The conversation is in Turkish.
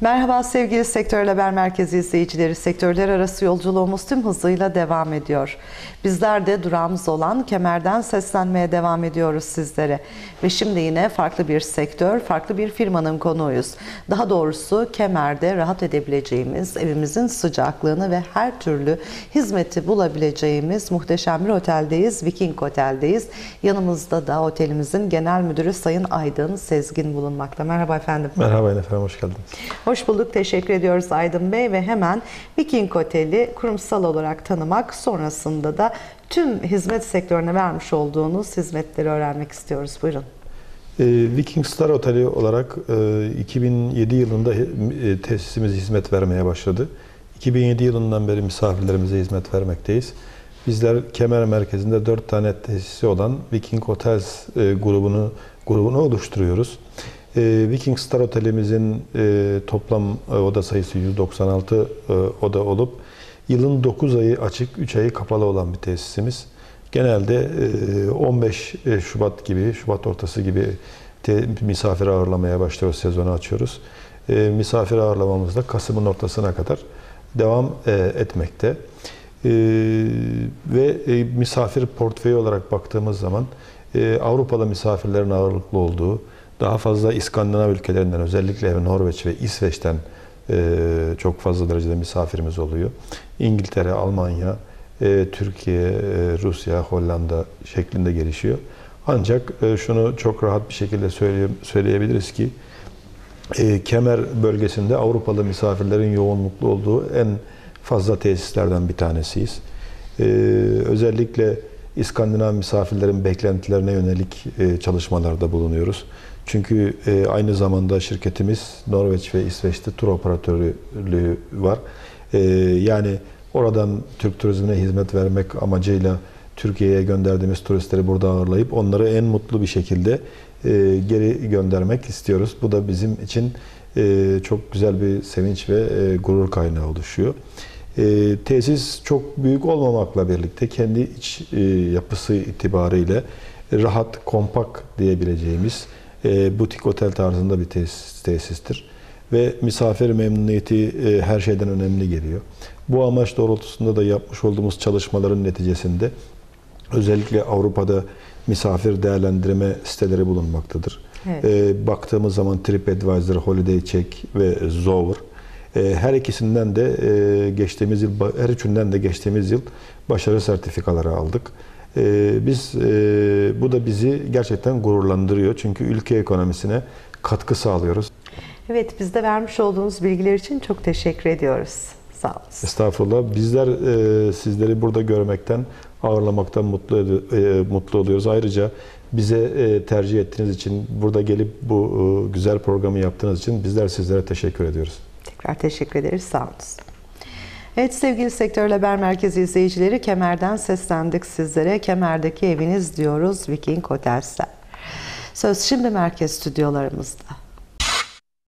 Merhaba sevgili Sektör Haber Merkezi izleyicileri. Sektörler arası yolculuğumuz tüm hızıyla devam ediyor. Bizler de durağımız olan kemerden seslenmeye devam ediyoruz sizlere. Ve şimdi yine farklı bir sektör, farklı bir firmanın konuğuyuz. Daha doğrusu kemerde rahat edebileceğimiz, evimizin sıcaklığını ve her türlü hizmeti bulabileceğimiz muhteşem bir oteldeyiz. Viking Otel'deyiz. Yanımızda da otelimizin genel müdürü Sayın Aydın Sezgin bulunmakta. Merhaba efendim. Merhaba efendim, hoş geldiniz. Hoş bulduk, teşekkür ediyoruz Aydın Bey ve hemen Viking Otel'i kurumsal olarak tanımak sonrasında da tüm hizmet sektörüne vermiş olduğunuz hizmetleri öğrenmek istiyoruz. Buyurun. Ee, Viking Star Oteli olarak e, 2007 yılında e, tesisimiz hizmet vermeye başladı. 2007 yılından beri misafirlerimize hizmet vermekteyiz. Bizler Kemer merkezinde 4 tane tesisi olan Viking Hotels e, grubunu grubunu oluşturuyoruz. E, Viking Star Otelimizin e, toplam e, oda sayısı 196 e, oda olup yılın 9 ayı açık, 3 ayı kapalı olan bir tesisimiz. Genelde e, 15 Şubat gibi, Şubat ortası gibi misafir ağırlamaya başlıyoruz, sezonu açıyoruz. Misafir ağırlamamız da Kasım'ın ortasına kadar devam etmekte. Ve misafir portföyü olarak baktığımız zaman Avrupalı misafirlerin ağırlıklı olduğu, daha fazla İskandinav ülkelerinden özellikle Norveç ve İsveç'ten e, çok fazla derecede misafirimiz oluyor. İngiltere, Almanya, e, Türkiye, e, Rusya, Hollanda şeklinde gelişiyor. Ancak şunu çok rahat bir şekilde söyleye, söyleyebiliriz ki Kemer bölgesinde Avrupalı misafirlerin yoğunluklu olduğu en fazla tesislerden bir tanesiyiz. Özellikle İskandinav misafirlerin beklentilerine yönelik çalışmalarda bulunuyoruz. Çünkü e, aynı zamanda şirketimiz Norveç ve İsveç'te tur operatörlüğü var. E, yani oradan Türk turizmine hizmet vermek amacıyla Türkiye'ye gönderdiğimiz turistleri burada ağırlayıp onları en mutlu bir şekilde e, geri göndermek istiyoruz. Bu da bizim için e, çok güzel bir sevinç ve e, gurur kaynağı oluşuyor. E, tesis çok büyük olmamakla birlikte kendi iç e, yapısı itibariyle rahat, kompak diyebileceğimiz e, butik otel tarzında bir tesis, tesistir. Ve misafir memnuniyeti e, her şeyden önemli geliyor. Bu amaç doğrultusunda da yapmış olduğumuz çalışmaların neticesinde özellikle Avrupa'da misafir değerlendirme siteleri bulunmaktadır. Evet. E, baktığımız zaman TripAdvisor, Holiday Check ve Zover e, her ikisinden de e, geçtiğimiz yıl, her üçünden de geçtiğimiz yıl başarı sertifikaları aldık. E, biz bu da bizi gerçekten gururlandırıyor çünkü ülke ekonomisine katkı sağlıyoruz. Evet, biz de vermiş olduğunuz bilgiler için çok teşekkür ediyoruz. Sağ olun. Estağfurullah. Bizler sizleri burada görmekten, ağırlamaktan mutlu mutlu oluyoruz. Ayrıca bize tercih ettiğiniz için, burada gelip bu güzel programı yaptığınız için bizler sizlere teşekkür ediyoruz. Tekrar teşekkür ederiz. Sağ olun. Evet sevgili Sektör Haber Merkezi izleyicileri Kemer'den seslendik sizlere. Kemer'deki eviniz diyoruz Viking Hotels'ten. Söz şimdi merkez stüdyolarımızda.